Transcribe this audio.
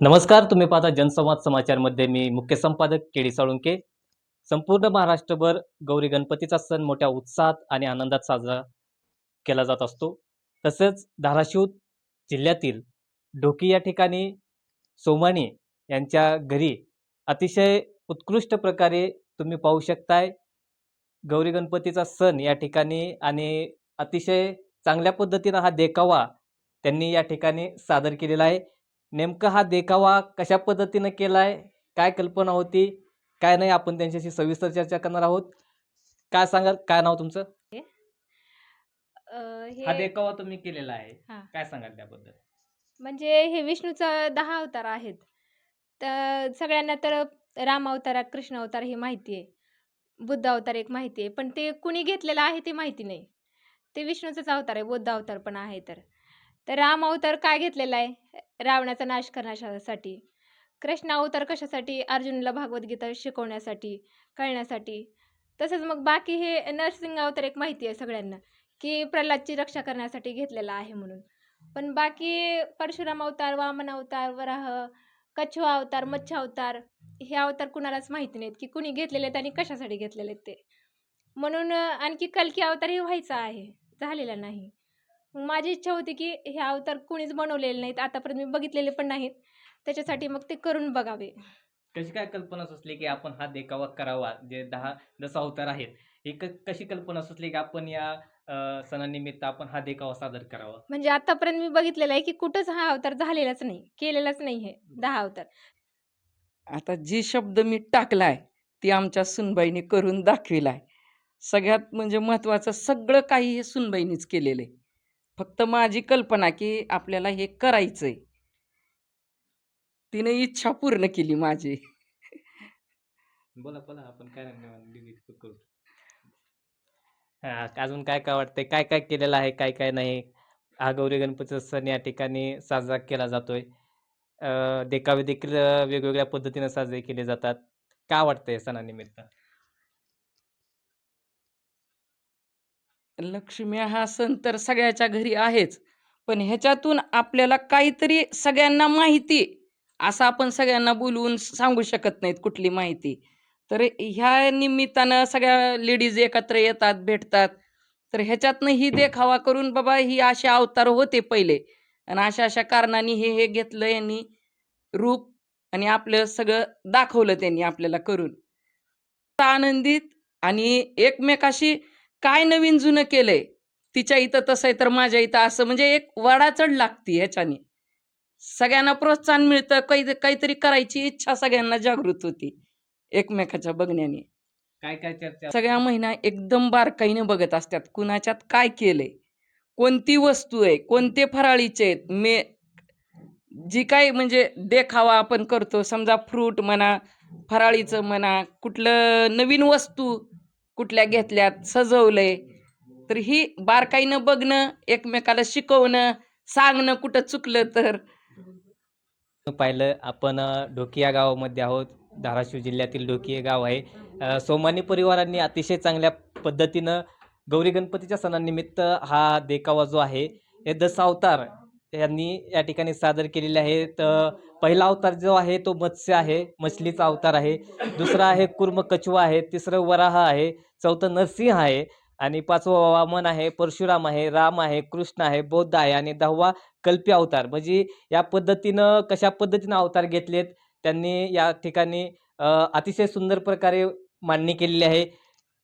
नमस्कार तुम्ही पाहता जनसंवाद समाचारमध्ये. मी मुख्य संपादक केडी साळुंके. संपूर्ण महाराष्ट्रभर गौरी गणपतीचा सण मोठ्या उत्साहात आणि आनंदात साजरा केला जात असतो. तसंच धाराशिव जिल्ह्यातील ढोकी या ठिकाणी सोमानी यांच्या घरी अतिशय उत्कृष्ट प्रकारे तुम्ही पाहू शकताय. गौरी गणपतीचा सण या ठिकाणी आणि अतिशय चांगल्या पद्धतीनं हा देखावा त्यांनी या ठिकाणी सादर केलेला आहे. नेमका हा देखावा कशा पद्धतीनं केला आहे काय कल्पना होती काय नाही आपण त्यांच्याशी सविस्तर चर्चा करणार आहोत. काय सांगाल काय नाव तुमचं? हा? हे देखावा तुम्ही केलेला आहे. हा. काय सांगाल त्याबद्दल? म्हणजे हे विष्णूचा दहा अवतार आहेत. तर सगळ्यांना तर राम अवतार कृष्ण अवतार हे माहिती आहे. बुद्ध अवतार एक माहिती आहे. पण ते कुणी घेतलेलं आहे ते माहिती नाही. ते विष्णूचाच अवतार आहे बुद्ध अवतार पण आहे तर. तर राम अवतार काय घेतलेला आहे? रावणाचा नाश करण्यासाठी. कृष्ण अवतार कशासाठी? अर्जुनला भागवत गीता शिकवण्यासाठी कळण्यासाठी. तसंच मग बाकी हे नरसिंह अवतार एक माहिती आहे सगळ्यांना की प्रल्हादची रक्षा करण्यासाठी घेतलेला आहे म्हणून. पण बाकी परशुराम अवतार वामन अवतार वराह कछुआ अवतार मच्छ अवतार हे अवतार कुणालाच माहिती नाहीत की कुणी घेतलेले आहेत आणि कशासाठी घेतलेले आहेत ते. म्हणून आणखी कलकी अवतार हे व्हायचा आहे झालेला नाही. माझी इच्छा होती की हे अवतार कुणीच बनवलेले नाहीत आतापर्यंत मी बघितलेले पण नाहीत. त्याच्यासाठी मग ते करून बघावे. कशी काय कल्पना सुचली की आपण हा देखावा करावा जे दहा दस अवतार आहेत ही क- कशी कल्पना सुचली की आपण या अं, सणानिमित्त आपण हा देखावा सादर करावा? म्हणजे आतापर्यंत मी बघितलेलं आहे की कुठंच हा अवतार झालेलाच नाही केलेलाच नाही हे दहा अवतार. आता जी शब्द मी टाकलाय ती आमच्या सुनबाईने करून दाखविलाय. सगळ्यात म्हणजे महत्त्वाचं सगळं काही हे सुनबाईनीच केलेलं आहे. फक्त माझी कल्पना की आपल्याला हे करायचंय. तिने इच्छा पूर्ण केली माझी. बोला बोला आपण काय डिलीट करू. हा अजून काय काय वाटतंय? काय काय केलेलं आहे काय काय नाही? हा गौरी गणपतीचा सण या ठिकाणी साजरा केला जातोय. अं, देखावे देखील वेगवेगळ्या पद्धतीने साजरे केले जातात. काय वाटतंय सणानिमित्त? लक्ष्मी हा सण तर सगळ्याच्या घरी आहेच. पण ह्याच्यातून आपल्याला काहीतरी सगळ्यांना माहिती असं आपण सगळ्यांना बोलवून सांगू शकत नाहीत कुठली माहिती. तर ह्या निमित्तानं सगळ्या लेडीज एकत्र येतात भेटतात. तर ह्याच्यातनं ही देखावा करून बाबा ही असे अवतार होते पहिले. आणि अशा अशा कारणाने हे हे घेतलं यांनी रूप आणि आपलं सगळं दाखवलं त्यांनी आपल्याला करून. आनंदित आणि एकमेकाशी काय नवीन जुनं केलंय? तिच्या इथं तसं आहे तर माझ्या इथं असं. म्हणजे एक वडाचढ लागती ह्याच्याने. सगळ्यांना प्रोत्साहन मिळतं. काही काहीतरी करायची इच्छा सगळ्यांना जागृत होती. एकमेकाच्या बघण्याने. काय काय चर्चा सगळ्या महिना एकदम बारकाईने बघत असतात. कुणाच्यात काय केलंय? कोणती वस्तू आहे? कोणते फराळीचे आहेत? मे जी काय म्हणजे देखावा आपण करतो. समजा फ्रूट म्हणा फराळीचं म्हणा कुठलं नवीन वस्तू कुठल्या घेतल्यात सजवलंय. तर ही बारकाईनं बघणं एकमेकाला शिकवणं सांगणं कुठं चुकलं तर. पाहिलं आपण ढोकिया गावामध्ये आहोत. धाराशिव जिल्ह्यातील ढोकी गाव आहे. सोमानी परिवारांनी अतिशय चांगल्या पद्धतीनं गौरी गणपतीच्या सणानिमित्त हा देखावा जो आहे हे दस अवतार यांनी या ठिकाणी सादर केलेले आहेत. पहिला अवतार जो आहे तो मत्स्य आहे मछलीचा अवतार आहे. दुसरा आहे कुर्म कछुआ आहे तिसरं वराह आहे चौथं नरसिंह आहे आणि पाचवं वामन आहे परशुराम आहे राम आहे कृष्ण आहे बौद्ध आहे आणि दहावा कल्पी अवतार. म्हणजे या पद्धतीनं कशा पद्धतीनं अवतार घेतलेत त्यांनी या ठिकाणी अतिशय सुंदर प्रकारे मांडणी केलेली आहे.